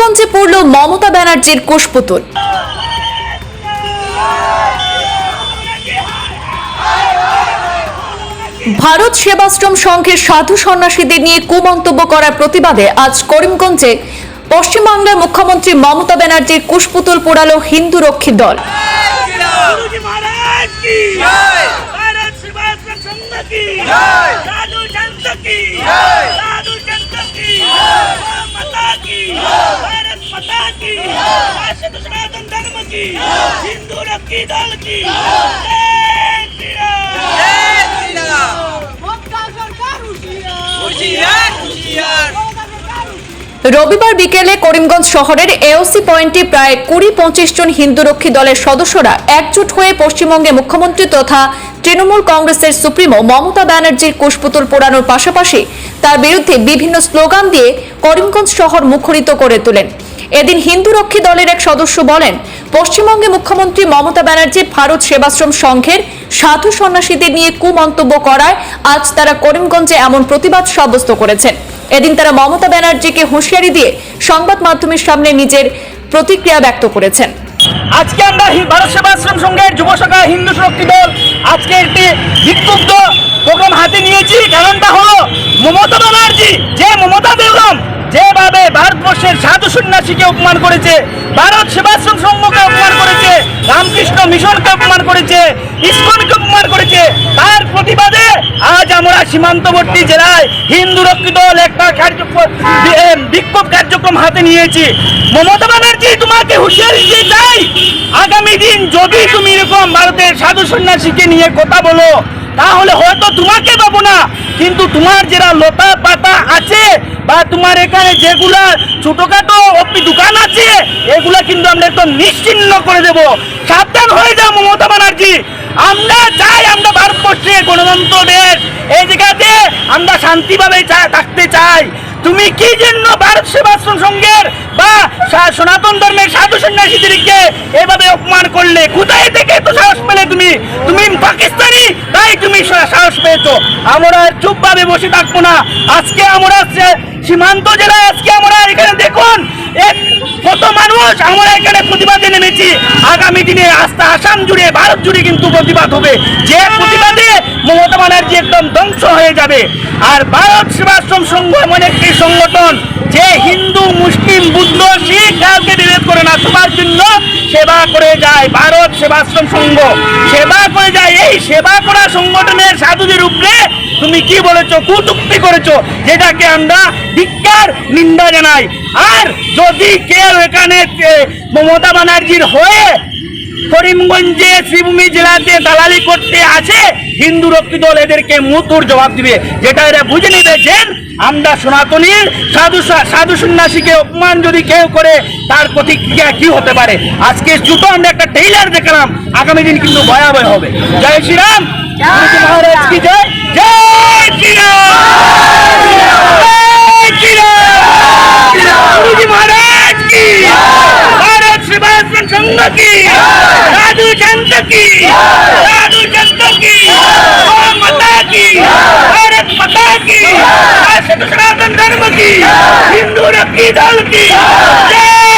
করিমগঞ্জে পড়ল মমতা ব্যানার্জির কোষপুতুল। ভারত সেবাশ্রম সংঘের সাধু সন্ন্যাসীদের নিয়ে কুমন্তব্য করার প্রতিবাদে আজ করিমগঞ্জে পশ্চিমবাংলার মুখ্যমন্ত্রী মমতা ব্যানার্জির কুশপুতুল পোড়ালো হিন্দু রক্ষী দল। की राष्ट्र सनातन धर्म की हिंदू रक्षी दल की जय श्री राम। হুঁশিয়ার হুঁশিয়ার রবিবার বিকেলে করিমগঞ্জ শহরের এওসি পয়েন্টে প্রায় কুড়ি পঁচিশ জন হিন্দুরক্ষী দলের সদস্যরা একজোট হয়ে পশ্চিমবঙ্গে মুখ্যমন্ত্রী তথা তৃণমূল কংগ্রেসের সুপ্রিমো মমতা ব্যানার্জির কুশপুতুল পোড়ানোর পাশাপাশি তার বিরুদ্ধে বিভিন্ন স্লোগান দিয়ে করিমগঞ্জ শহর মুখরিত করে তোলেন এদিন হিন্দুরক্ষী দলের এক সদস্য বলেন, পশ্চিমবঙ্গে মুখ্যমন্ত্রী মমতা ব্যানার্জি ভারত সেবাশ্রম সংঘের সাধু সন্ন্যাসীদের নিয়ে কুমন্তব্য করায় আজ তারা করিমগঞ্জে এমন প্রতিবাদ সাব্যস্ত করেছেন। এদিন তারা মমতা ব্যানার্জিকে হুঁশিয়ারি দিয়ে সংবাদ মাধ্যমের সামনে নিজের প্রতিক্রিয়া ব্যক্ত করেছেন। আজকে আমরা ভারত সেবাশ্রম সংঘের যুব শাখা হিন্দু শক্তি দল আজকে একটি বিক্ষুব্ধ হাতে নিয়েছি, কারণটা হলো মমতা ব্যানার্জি, যে মমতা বেগম যেভাবে ভারতবর্ষের সাধু সন্ন্যাসীকে অপমান করেছে, ভারত সেবাশ্রম সংঘকে অপমান করেছে, রামকৃষ্ণ মিশনকে অপমান করেছে, ইস্কনকে অপমান করেছে, তার প্রতিবাদে আজ আমরা সীমান্তবর্তী জেলায় হিন্দু রক্ষী দল একটা কার্যক্রম বিক্ষোভ কার্যক্রম হাতে নিয়েছি। মমতা ব্যানার্জি, তোমাকে হুঁশিয়ারি দিতে চাই? আগামী দিন যদি তুমি এরকম ভারতের সাধু সন্ন্যাসীকে নিয়ে কথা বলো তাহলে হয়তো তোমাকে পাবো না। কিন্তু তোমার যারা লতা পাতা আছে বা তোমার এখানে যেগুলা ছোটখাটো অপি দোকান আছে, এগুলা কিন্তু আমরা একদম নিশ্চিন্ন করে দেব। সাবধান হয়ে যাও মমতা ব্যানার্জি। আমরা চাই আমরা ভারতবর্ষে গণতন্ত্র দেশ। এই জায়গাতে আমরা শান্তিভাবে থাকতে চাই। তুমি কি জন্য ভারত সেবাশ্রম সংঘের বা সনাতন ধর্মের সাধু সন্ন্যাসীদেরকে এভাবে অপমান করলে? কোথায় থেকে তো সাহস পেলে তুমি? তুমি পাকিস্তানি তুমি সাহস পেয়েছ। আমরা চুপভাবে বসে থাকব না। আজকে আমরা সীমান্ত জেলায় আজকে আমরা এখানে দেখুন কত মানুষ আমরা এখানে প্রতিবাদে নেমেছি। আগামী দিনে আস্থা আসাম জুড়ে, ভারত জুড়ে কিন্তু প্রতিবাদ হবে। যে প্রতিবাদে মমতা ব্যানার্জি একদম ধ্বংস হয়ে যাবে। আর ভারত সেবাশ্রম সংঘ এমন একটি সংগঠন, যে হিন্দু, মুসলিম, বুদ্ধ, শিখ কাউকে বিভেদ করে না। সবার জন্য সেবা করে যায় ভারত সেবাশ্রম সংঘ। সেবা সেবা করা সংগঠনের সাধুদের উপরে তুমি কি বলেছ কুটুক্তি করেছ, যেটাকে আমরা ধিক্কার, নিন্দা জানাই। আর যদি কেউ এখানে মমতা ব্যানার্জির হয়ে করিমগঞ্জে শ্রীভূমি জেলাতে দালালি করতে আছে হিন্দু রক্ষী দল এদেরকে মুতুর জবাব দিবে। যেটা এরা বুঝে নিবেছেন আমরা সনাতনীর সাধু সাধু সন্ন্যাসীকে অপমান যদি কেউ করে তার প্রতিক্রিয়া কি হতে পারে? আজকে জুতো আমরা একটা টেইলার দেখলাম আগামী দিন কিন্তু ভয়াবহ হবে। জয় শ্রীরাম। মহারাজ কি জয়? জয় শ্রীরাম! की। साधु संत की। साधु संत की। माता की। भारत माता की। सनातन धर्म की। हिंदू रखी दल की। जय